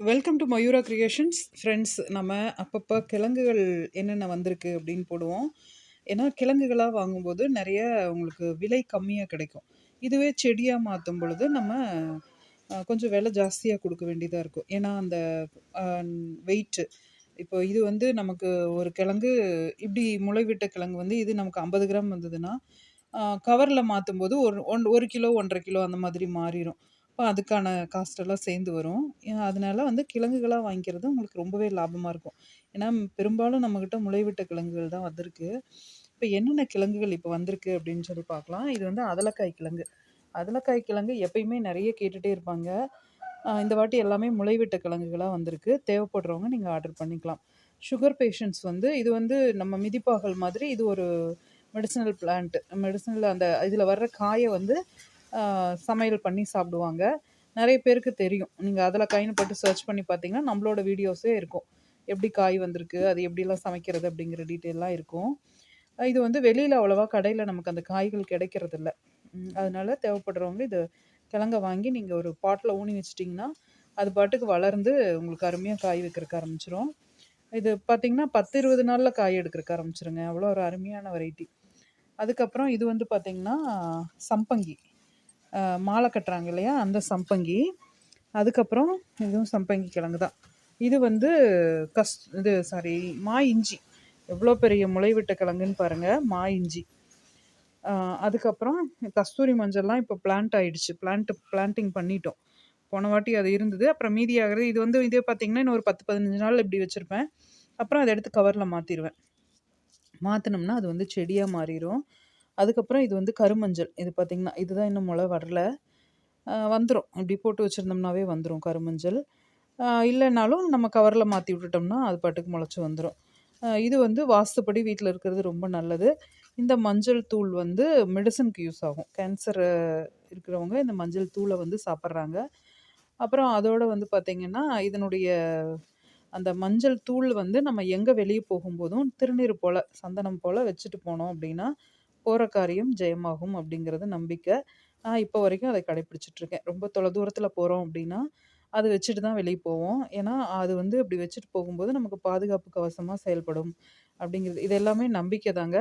Welcome to Mayura creations friends நம்ம அப்பப்போ கிழங்குகள் என்னென்ன வந்திருக்கு அப்படின்னு போடுவோம். ஏன்னா கிழங்குகளாக வாங்கும்போது நிறைய உங்களுக்கு விலை கம்மியாக கிடைக்கும். இதுவே செடியாக மாற்றும் பொழுது நம்ம கொஞ்சம் விலை ஜாஸ்தியாக கொடுக்க வேண்டியதாக இருக்கும். ஏன்னா அந்த வெயிட்டு இப்போ இது வந்து நமக்கு ஒரு கிழங்கு இப்படி முளைவிட்ட கிழங்கு வந்து இது நமக்கு ஐம்பது கிராம் வந்ததுன்னா கவரில் மாற்றும் போது ஒரு ஒன் ஒரு கிலோ ஒன்றரை கிலோ அந்த மாதிரி மாறிடும் இப்போ அதுக்கான காஸ்ட்டெல்லாம் சேர்ந்து வரும். அதனால வந்து கிழங்குகளாக வாங்கிக்கிறது உங்களுக்கு ரொம்பவே லாபமாக இருக்கும். ஏன்னா பெரும்பாலும் நம்மக்கிட்ட முளைவிட்ட கிழங்குகள் தான் வந்திருக்கு. இப்போ என்னென்ன கிழங்குகள் இப்போ வந்திருக்கு அப்படின்னு சொல்லி பார்க்கலாம். இது வந்து அதலக்காய் கிழங்கு. அதலக்காய் கிழங்கு எப்பயுமே நிறைய கேட்டுகிட்டே இருப்பாங்க. இந்த வாட்டி எல்லாமே முளைவிட்ட கிழங்குகளாக வந்திருக்கு. தேவைப்படுறவங்க நீங்கள் ஆர்டர் பண்ணிக்கலாம். சுகர் பேஷண்ட்ஸ் வந்து இது வந்து நம்ம மிதிப்பாகல் மாதிரி இது ஒரு மெடிசனல் பிளான்ட் மெடிசனில் அந்த இதில் வர்ற காயை வந்து சமையல் பண்ணி சாப்பிடுவாங்க. நிறைய பேருக்கு தெரியும். நீங்கள் அதில் கைன்னு போட்டு சர்ச் பண்ணி பார்த்தீங்கன்னா நம்மளோட வீடியோஸே இருக்கும். எப்படி காய் வந்திருக்கு அது எப்படிலாம் சமைக்கிறது அப்படிங்கிற டீட்டெயிலாம் இருக்கும். இது வந்து வெளியில் அவ்வளோவா கடையில் நமக்கு அந்த காய்கள் கிடைக்கிறதில்ல. அதனால தேவைப்படுறவங்க இது கிழங்க வாங்கி நீங்கள் ஒரு பாட்டில் ஊனி வச்சிட்டிங்கன்னா அது பாட்டுக்கு வளர்ந்து உங்களுக்கு அருமையாக காய் வைக்கிறதுக்கு ஆரம்பிச்சிரும். இது பார்த்திங்கன்னா பத்து இருபது நாளில் காய் எடுக்கிறதுக்கு ஆரம்பிச்சிருங்க. அவ்வளோ ஒரு அருமையான வெரைட்டி அதுக்கப்புறம் இது வந்து பார்த்திங்கன்னா சம்பங்கி. மாலை கட்டுறாங்க இல்லையா? அந்த சம்பங்கி. அதுக்கப்புறம் இதுவும் சம்பங்கி கிழங்கு தான். இது வந்து கஸ் இது சாரி மா இஞ்சி. எவ்வளோ பெரிய முளைவிட்ட கிழங்குன்னு பாருங்கள் மா இஞ்சி. அதுக்கப்புறம் கஸ்தூரி மஞ்சள்லாம் இப்போ பிளான்ட் ஆகிடுச்சு பிளான்ட் பிளான்ட்டிங் பண்ணிட்டோம். போன வாட்டி அது இருந்தது. அப்புறம் மீதி ஆகிறது இது வந்து இதே பார்த்தீங்கன்னா இன்னும் ஒரு பத்து பதினஞ்சு நாள் இப்படி வச்சுருப்பேன். அப்புறம் அதை எடுத்து கவரில் மாற்றிடுவேன் மாற்றினோம்னா அது வந்து செடியாக மாறிடும் அதுக்கப்புறம் இது வந்து கருமஞ்சள். இது பார்த்திங்கன்னா இதுதான் இன்னும் முளை வரல. வந்துடும் இப்படி போட்டு வச்சுருந்தோம்னாவே வந்துடும் கருமஞ்சள். இல்லைனாலும் நம்ம கவரில் மாற்றி விட்டுட்டோம்னா அது பாட்டுக்கு முளைச்சி வந்துடும் இது வந்து வாஸ்துப்படி வீட்டில் இருக்கிறது ரொம்ப நல்லது. இந்த மஞ்சள் தூள் வந்து மெடிசனுக்கு யூஸ் ஆகும். கேன்சர் இருக்கிறவங்க இந்த மஞ்சள் தூளை வந்து சாப்பிட்றாங்க. அப்புறம் அதோட வந்து பார்த்திங்கன்னா இதனுடைய அந்த மஞ்சள் தூள் வந்து நம்ம எங்கே வெளியே போகும்போதும் திருநீர் போல் சந்தனம் போல் வச்சுட்டு போனோம் அப்படின்னா போகிற காரியம் ஜெயமாகும் அப்படிங்கிறது நம்பிக்கை. நான் இப்போ வரைக்கும் அதை கடைப்பிடிச்சிட்ருக்கேன் ரொம்ப தொலை தூரத்தில் போகிறோம் அப்படின்னா அது வச்சுட்டு தான் வெளியே போவோம். ஏன்னா அது வந்து அப்படி வச்சுட்டு போகும்போது நமக்கு பாதுகாப்பு கவசமாக செயல்படும் அப்படிங்கிறது. இது எல்லாமே நம்பிக்கை தாங்க.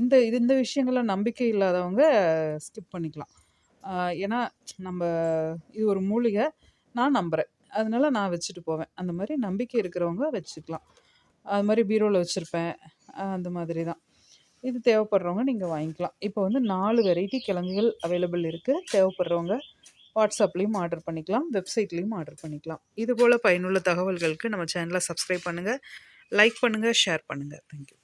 இந்த இது இந்த விஷயங்கள்ல நம்பிக்கை இல்லாதவங்க ஸ்கிப் பண்ணிக்கலாம். ஏன்னா நம்ம இது ஒரு மூலிகை. நான் நம்புகிறேன் அதனால நான் வச்சுட்டு போவேன். அந்த மாதிரி நம்பிக்கை இருக்கிறவங்க வச்சுக்கலாம். அது மாதிரி பீரோவில் வச்சுருப்பேன். அந்த மாதிரி தான். இது தேவைப்படுறவங்க நீங்கள் வாங்கிக்கலாம். இப்போ வந்து நாலு வெரைட்டி கிழங்குகள் அவைலபிள் இருக்குது தேவைப்படுறவங்க வாட்ஸ்அப்லேயும் ஆர்டர் பண்ணிக்கலாம். வெப்சைட்லேயும் ஆர்டர் பண்ணிக்கலாம். இது போல் பயனுள்ள தகவல்களுக்கு நம்ம சேனலை சப்ஸ்கிரைப் பண்ணுங்கள் லைக் பண்ணுங்கள் ஷேர் பண்ணுங்கள் தேங்க்யூ